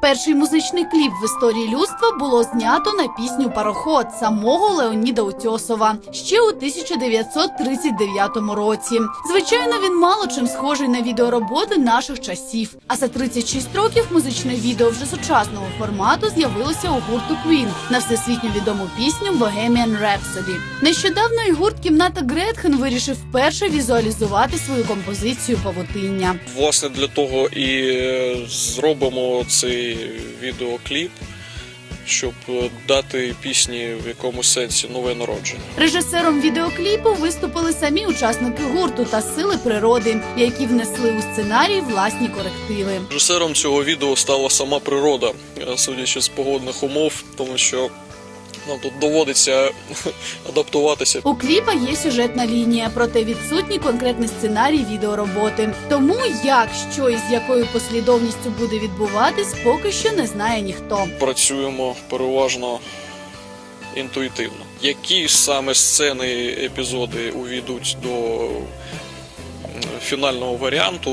Перший музичний кліп в історії людства було знято на пісню Пароход самого Леоніда Утьосова ще у 1939 році. Звичайно, він мало чим схожий на відеороботи наших часів. А за 36 років музичне відео вже сучасного формату з'явилося у гурту Queen на всесвітньо відому пісню Bohemian Rhapsody. Нещодавно і гурт кімната Гретхен вирішив вперше візуалізувати свою композицію павутиння. Власне, для того і е, зробимо цей відеокліп, щоб дати пісні в якомусь сенсі нове народження. Режисером відеокліпу виступили самі учасники гурту та сили природи, які внесли у сценарій власні корективи. Режисером цього відео стала сама природа, судячи з погодних умов, тому що нам тут доводиться адаптуватися. У кліпа є сюжетна лінія, проте відсутній конкретний сценарій відеороботи. Тому як, що і з якою послідовністю буде відбуватись, поки що не знає ніхто. Працюємо переважно інтуїтивно. Які саме сцени, епізоди увійдуть до фінального варіанту,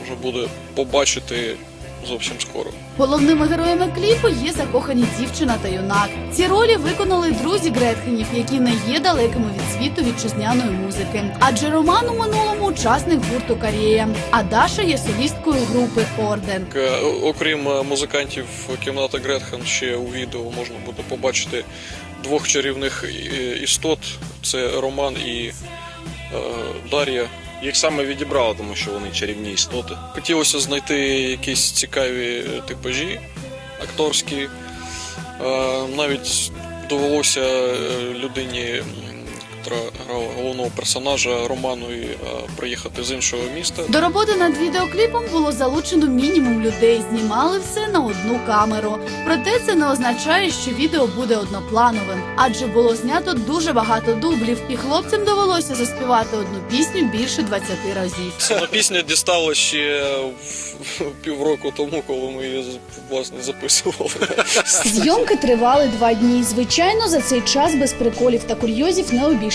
можна буде побачити зовсім скоро. Головними героями кліпу є закохані дівчина та юнак. Ці ролі виконали друзі Гретхенів, які не є далекими від світу вітчизняної музики. Адже Роман у минулому учасник гурту Карєя, а Даша є солісткою групи Орден. Е, Окрім е, музикантів кімната Гретхен, ще у відео можна буде побачити двох чарівних е, істот: це Роман і Дар'я. Їх саме відібрали, тому що вони чарівні істоти. Хотілося знайти якісь цікаві е, типажі акторські. Е, Навіть довелося е, людині, м, головного персонажа Романові, е, приїхати з іншого міста. До роботи над відеокліпом було залучено мінімум людей. Знімали все на одну камеру. Проте це не означає, що відео буде одноплановим, адже було знято дуже багато дублів, і хлопцям довелося заспівати одну пісню більше 20 разів. Сама пісня дістала ще півроку тому, коли ми її власне записували. Зйомки тривали два дні. Звичайно, за цей час без приколів та курйозів не обійшлося.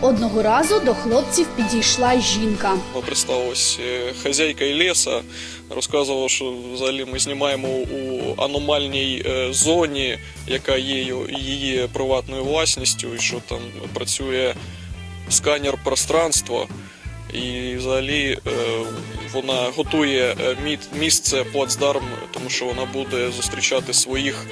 Одного разу до хлопців підійшла жінка. Представилась е, хазяйка леса, розказувала, що взагалі ми знімаємо у аномальній е, зоні, яка є її приватною власністю, і що там працює сканер пространства. І взагалі е, вона готує місце плацдарм, тому що вона буде зустрічати своїх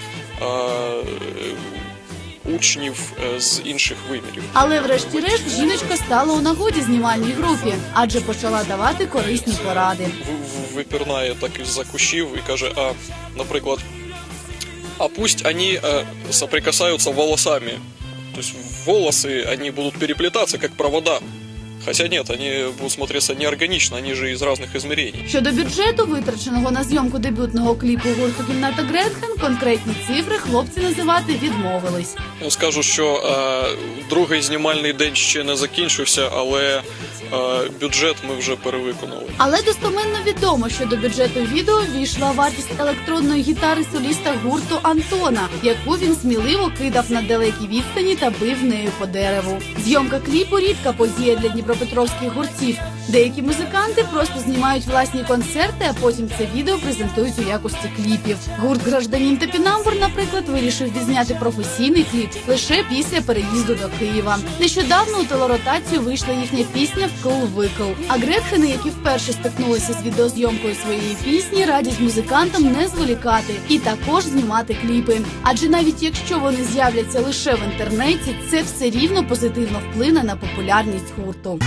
учнів е, з інших вимірів. Але врешті-решт жіночка стала у нагоді знімальній групі, адже почала давати корисні поради. випірнає так із-за кущів і каже: а, наприклад, а пусть вони соприкасаються волосами. То есть волосы, они будут переплетаться, как провода. Хотя нет, они будут смотреться неорганично, они же из разных измерений. Щодо бюджету, витраченого на зйомку дебютного кліпу гурту Кімната Гретхен, конкретні цифри хлопці називати відмовились. Я скажу, що е, другий знімальний день ще не закінчився, але е, бюджет ми вже перевиконали. Але достоменно відомо, що до бюджету відео війшла вартість електронної гітари соліста гурту Антона, яку він сміливо кидав на далекій відстані та бив нею по дереву. Зйомка кліпу рідка подія для дніпропетровських гуртів. Деякі музиканти просто знімають власні концерти, а потім це відео презентують у якості кліпів. Гурт Гражданін та Пінамбур, наприклад, вирішив відзняти професійний кліп лише після переїзду до Києва. Нещодавно у телеротацію вийшла їхня пісня «Вкл викл. А Гретхени, які вперше стикнулися з відеозйомкою своєї пісні, радять музикантам не зволікати і також знімати кліпи. Адже навіть якщо вони з'являться лише в інтернеті, це все рівно позитивно вплине на популярність гурту.